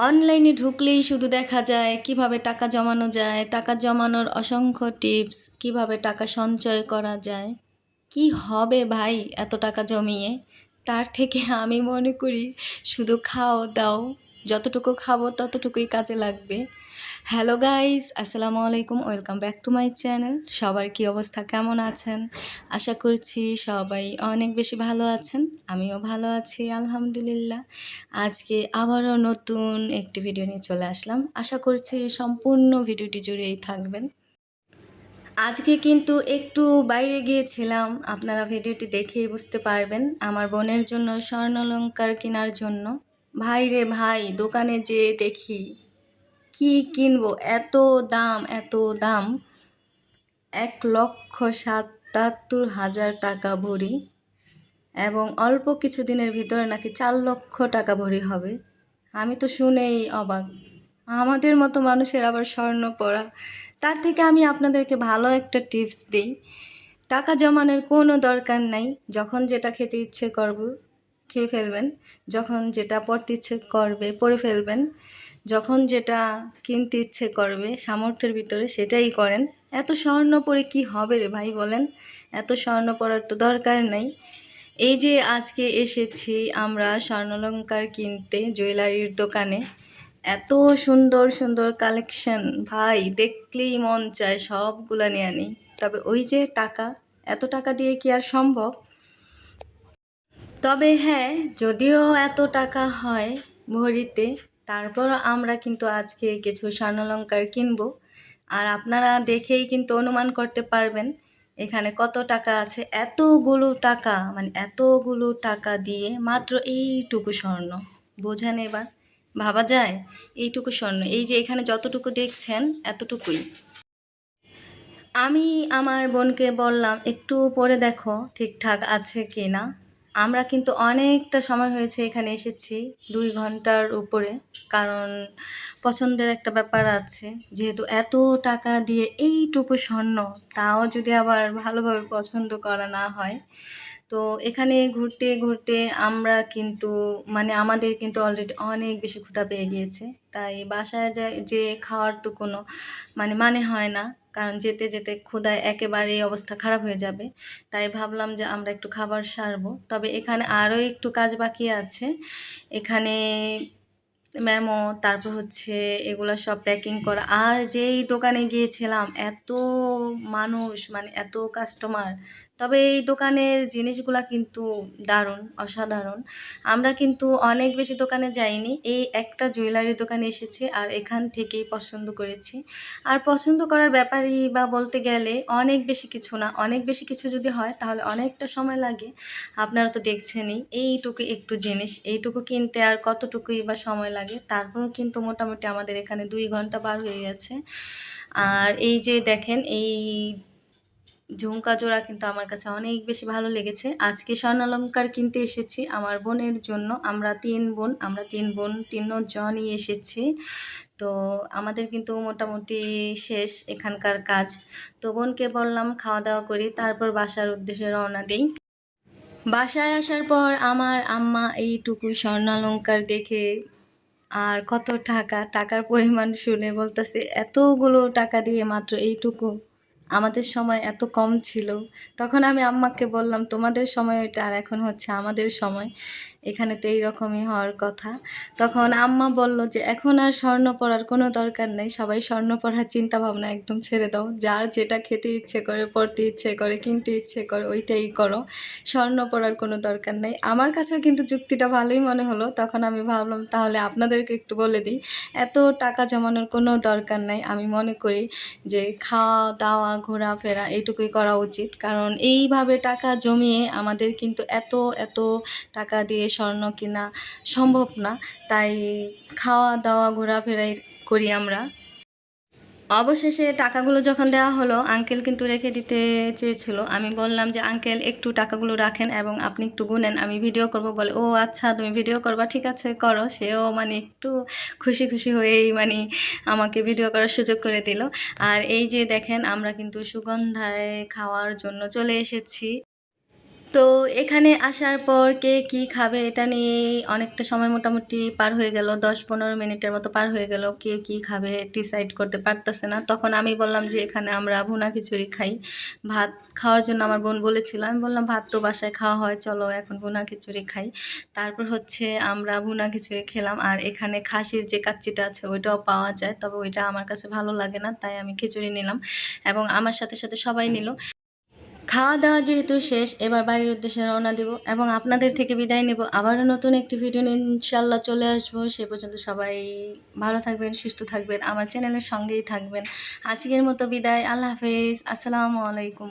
অনলাইনে ঢুকলেই শুধু দেখা যায় কীভাবে টাকা জমানো যায়, টাকা জমানোর অসংখ্য টিপস, কীভাবে টাকা সঞ্চয় করা যায়। কি হবে ভাই এত টাকা জমিয়ে? তার থেকে আমি মনে করি শুধু খাও, দাও। যতটুকু খাব ততটুকুই কাজে লাগবে। হ্যালো গাইস আসসালামু আলাইকুম welcome back to my channel সবার কি অবস্থা, কেমন আছেন? আশা করছি সবাই অনেক বেশি ভালো আছেন, আমিও ভালো আছি, আলহামদুলিল্লাহ। আজকে আবারও নতুন একটি ভিডিও নিয়ে চলে আসলাম। আশা করছি সম্পূর্ণ ভিডিওটি জুড়েই থাকবেন। আজকে কিন্তু একটু বাইরে গিয়েছিলাম, আপনারা ভিডিওটি দেখেই বুঝতে পারবেন। আমার বোনের জন্য স্বর্ণালঙ্কার কেনার জন্য। ভাই রে ভাই, দোকানে যেয়ে দেখি। কি কিনবো? এত দাম এত দাম। এক লক্ষ সাতাত্তর হাজার টাকা ভরি। এবং অল্প কিছু দিনের ভিতরে নাকি চার লক্ষ টাকা ভরি হবে। আমি তো শুনেই অবাক। আমাদের মতো মানুষের আবার স্বর্ণ পড়া তার থেকে আমি আপনাদেরকে ভালো একটা টিপস দিই। টাকা জমানোর কোনো দরকার নাই। যখন যেটা খেতে ইচ্ছে করব। খেয়ে ফেলবেন, যখন যেটা পড়তে ইচ্ছে করবে পড়ে ফেলবেন, যখন যেটা কিনতে ইচ্ছে করবে সামর্থ্যের ভিতরে সেটাই করেন। এত স্বর্ণ পরে কি হবে রে ভাই বলেন? এত স্বর্ণ পরার তো দরকার নাই। এই যে আজকে এসেছি আমরা স্বর্ণলঙ্কার কিনতে জুয়েলারির দোকানে, এত সুন্দর সুন্দর কালেকশন ভাই, দেখলেই মন চায় সবগুলো নিয়ে আনি। তবে ওই যে টাকা, এত টাকা দিয়ে কি আর সম্ভব? তবে হ্যাঁ যদিও এত টাকা হয় ভরিতে তারপর আমরা কিন্তু আজকে কিছু স্বর্ণলঙ্কার কিনবো। আর আপনারা দেখেই কিন্তু অনুমান করতে পারবেন, এখানে কত টাকা আছে, এতগুলো টাকা মানে এতগুলো টাকা দিয়ে মাত্র এইটুকু স্বর্ণ। বোঝেন এবার, ভাবা যায়? এইটুকু স্বর্ণ, এই যে এখানে যতটুকু দেখছেন, এতটুকুই। আমি আমার বোনকে বললাম, একটু পরে দেখো ঠিকঠাক আছে কি না আমরা কিন্তু অনেকটা সময় হয়েছে এখানে এসেছি, দুই ঘণ্টার উপরে, কারণ পছন্দের একটা ব্যাপার আছে। যেহেতু এত টাকা দিয়ে এইটুকু স্বর্ণ, তাও যদি আবার ভালোভাবে পছন্দ করা না হয়, তো এখানে ঘুরতে ঘুরতে আমরা কিন্তু মানে আমাদের কিন্তু অলরেডি অনেক বেশি ক্ষুধা পেয়ে গিয়েছে। তাই বাসায় যে খাওয়ার তো কোনো মানে মানে হয় না। কারণ যেতে যেতে ক্ষুধায় একেবারে অবস্থা খারাপ হয়ে যাবে। তাই ভাবলাম যে আমরা একটু খাবার সারবো। তবে এখানে আরও একটু কাজ বাকি আছে। এখানে ম্যামো তারপর হচ্ছে এগুলো সব প্যাকিং করা। আর যেই দোকানে গিয়েছিলাম, এত মানুষ মানে এত কাস্টমার তবে এই দোকানের জিনিসগুলা কিন্তু দারুণ, অসাধারণ। আমরা কিন্তু অনেক বেশি দোকানে যাইনি। এই একটা জুয়েলারি দোকানে এসেছি আর এখান থেকেই পছন্দ করেছি। আর পছন্দ করার ব্যাপারই বা বলতে গেলে অনেক বেশি কিছু না। অনেক বেশি কিছু যদি হয় তাহলে অনেকটা সময় লাগে। আপনারা তো দেখছেনই, এইটুকু একটু জিনিস, এইটুকু কিনতে আর কতটুকুই বা সময় লাগে, তারপরও কিন্তু মোটামুটি আমাদের এখানে দুই ঘণ্টা পার হয়ে গেছে। আর এই যে দেখেন, এই ঝুমকা জোড়া কিন্তু আমার কাছে অনেক বেশি ভালো লেগেছে। আজকে স্বর্ণালঙ্কার কিনতে এসেছি। আমার বোনের জন্য। আমরা তিন বোন, আমরা তিন বোন তিনজনই এসেছি। তো আমাদের কিন্তু মোটামুটি শেষ এখানকার কাজ। তো বোনকে বললাম খাওয়া দাওয়া করি, তারপর বাসার উদ্দেশ্যে রওনা দিই। বাসায় আসার পর আমার আম্মা এইটুকু স্বর্ণালঙ্কার দেখে আর কত টাকা, টাকার পরিমাণ শুনে বলতেছে, এতগুলো টাকা দিয়ে মাত্র এইটুকু আমাদের সময় এত কম ছিল। তখন আমি আম্মাকে বললাম, তোমাদের সময় ওইটা আর এখন হচ্ছে আমাদের সময়। এখানে তো এইরকমই হওয়ার কথা। তখন আম্মা বলল যে, এখন আর স্বর্ণ পড়ার কোনো দরকার নেই। সবাই স্বর্ণ পড়ার চিন্তা ভাবনা একদম ছেড়ে দাও। যার যেটা খেতে ইচ্ছে করে, পড়তে ইচ্ছে করে, কিনতে ইচ্ছে করে, ওইটাই করো। স্বর্ণ পড়ার কোনো দরকার নেই। আমার কাছেও কিন্তু যুক্তিটা ভালোই মনে হলো। তখন আমি ভাবলাম, তাহলে আপনাদেরকে একটু বলে দিই, এত টাকা জমানোর কোনো দরকার নাই। আমি মনে করি যে খাওয়া দাওয়া ঘোরাফেরা এইটুকুই করা উচিত। কারণ এইভাবে টাকা জমিয়ে আমাদের কিন্তু এত এত টাকা দিয়ে স্বর্ণ কেনা সম্ভব না। তাই খাওয়া দাওয়া ঘোরাফেরাই করি আমরা। অবশেষে টাকাগুলো যখন দেওয়া হলো আঙ্কেল কিন্তু রেখে দিতে চেয়েছিল। আমি বললাম যে আঙ্কেল একটু টাকাগুলো রাখেন এবং আপনি একটু গুনেন, আমি ভিডিও করব। বলে, ও আচ্ছা তুমি ভিডিও করবা, ঠিক আছে, করো। সেও মানে একটু খুশি খুশি হয়েই মানে আমাকে ভিডিও করার সুযোগ করে দিল। আর এই যে দেখেন, আমরা কিন্তু সুগন্ধায় খাওয়ার জন্য চলে এসেছি। তো এখানে আসার পর কে কি খাবে এটা নিয়ে অনেকটা সময় মোটামুটি পার হয়ে গেল, দশ পনেরো মিনিটের মতো পার হয়ে গেল, কে কি খাবে ডিসাইড করতে পারতেছে না। তখন আমি বললাম যে এখানে আমরা ভুনা খিচুড়ি খাই। ভাত খাওয়ার জন্য আমার বোন বলেছিল, আমি বললাম, ভাত তো বাসায় খাওয়া হয়, চলো এখন ভুনা খিচুড়ি খাই। তারপর হচ্ছে আমরা ভুনা খিচুড়ি খেলাম, আর এখানে খাসির যে কাচ্চিটা আছে ওইটাও পাওয়া যায়, তবে ওইটা আমার কাছে ভালো লাগে না, তাই আমি খিচুড়ি নিলাম এবং আমার সাথে সাথে সবাই নিল। খাওয়া দাওয়া যেহেতু শেষ, এবার বাড়ির উদ্দেশ্যে রওনা দেব এবং আপনাদের থেকে বিদায় নেব। আবারও নতুন একটি ভিডিও নিয়ে ইনশাল্লাহ চলে আসব। সে পর্যন্ত সবাই ভালো থাকবেন, সুস্থ থাকবেন, আমার চ্যানেলের সঙ্গেই থাকবেন। আজকের মতো বিদায়, আল্লাহ হাফেজ, আসসালামু আলাইকুম।